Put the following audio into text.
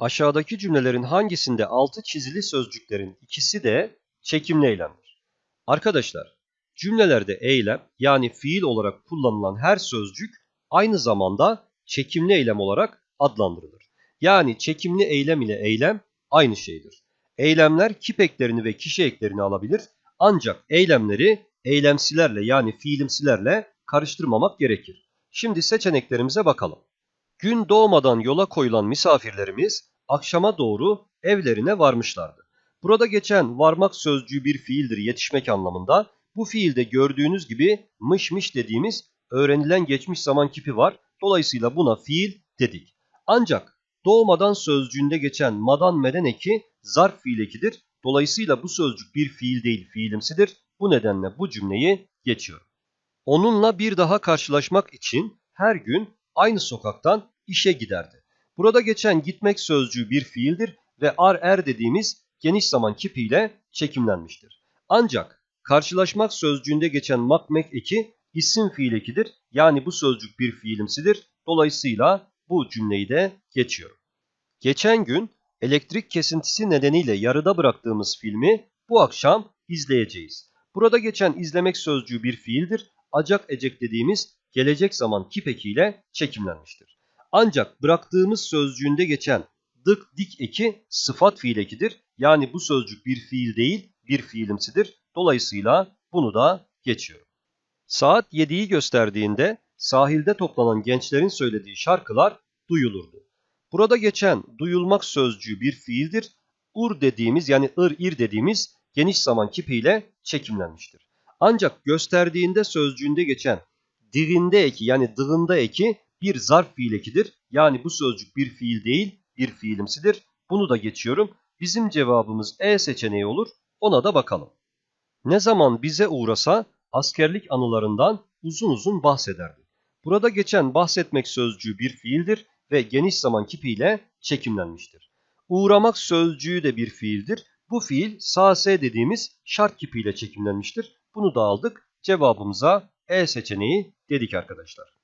Aşağıdaki cümlelerin hangisinde altı çizili sözcüklerin ikisi de çekimli eylemdir? Arkadaşlar, cümlelerde eylem yani fiil olarak kullanılan her sözcük aynı zamanda çekimli eylem olarak adlandırılır. Yani çekimli eylem ile eylem aynı şeydir. Eylemler kip eklerini ve kişi eklerini alabilir ancak eylemleri eylemsilerle yani fiilimsilerle karıştırmamak gerekir. Şimdi seçeneklerimize bakalım. Gün doğmadan yola koyulan misafirlerimiz akşama doğru evlerine varmışlardı. Burada geçen varmak sözcüğü bir fiildir yetişmek anlamında. Bu fiilde gördüğünüz gibi mış mış dediğimiz öğrenilen geçmiş zaman kipi var. Dolayısıyla buna fiil dedik. Ancak doğmadan sözcüğünde geçen madan meden eki zarf fiil ekidir. Dolayısıyla bu sözcük bir fiil değil fiilimsidir. Bu nedenle bu cümleyi geçiyorum. Onunla bir daha karşılaşmak için her gün aynı sokaktan işe giderdi. Burada geçen gitmek sözcüğü bir fiildir ve ar er dediğimiz geniş zaman kipiyle çekimlenmiştir. Ancak karşılaşmak sözcüğünde geçen mak mek eki isim fiil ekidir. Yani bu sözcük bir fiilimsidir. Dolayısıyla bu cümleyi de geçiyorum. Geçen gün elektrik kesintisi nedeniyle yarıda bıraktığımız filmi bu akşam izleyeceğiz. Burada geçen izlemek sözcüğü bir fiildir. Acak ecek dediğimiz gelecek zaman kip çekimlenmiştir. Ancak bıraktığımız sözcüğünde geçen dık dik eki sıfat fiil ekidir. Yani bu sözcük bir fiil değil bir fiilimsidir. Dolayısıyla bunu da geçiyorum. Saat 7'yi gösterdiğinde sahilde toplanan gençlerin söylediği şarkılar duyulurdu. Burada geçen duyulmak sözcüğü bir fiildir. Ur dediğimiz yani ır ir dediğimiz geniş zaman kipiyle çekimlenmiştir. Ancak gösterdiğinde sözcüğünde geçen dirinde eki yani dığında eki bir zarf fiil ekidir. Yani bu sözcük bir fiil değil bir fiilimsidir. Bunu da geçiyorum. Bizim cevabımız E seçeneği olur. Ona da bakalım. Ne zaman bize uğrasa askerlik anılarından uzun uzun bahsederdi. Burada geçen bahsetmek sözcüğü bir fiildir ve geniş zaman kipiyle çekimlenmiştir. Uğramak sözcüğü de bir fiildir. Bu fiil sase dediğimiz şart kipiyle çekimlenmiştir. Bunu da aldık. Cevabımıza E seçeneği dedik arkadaşlar.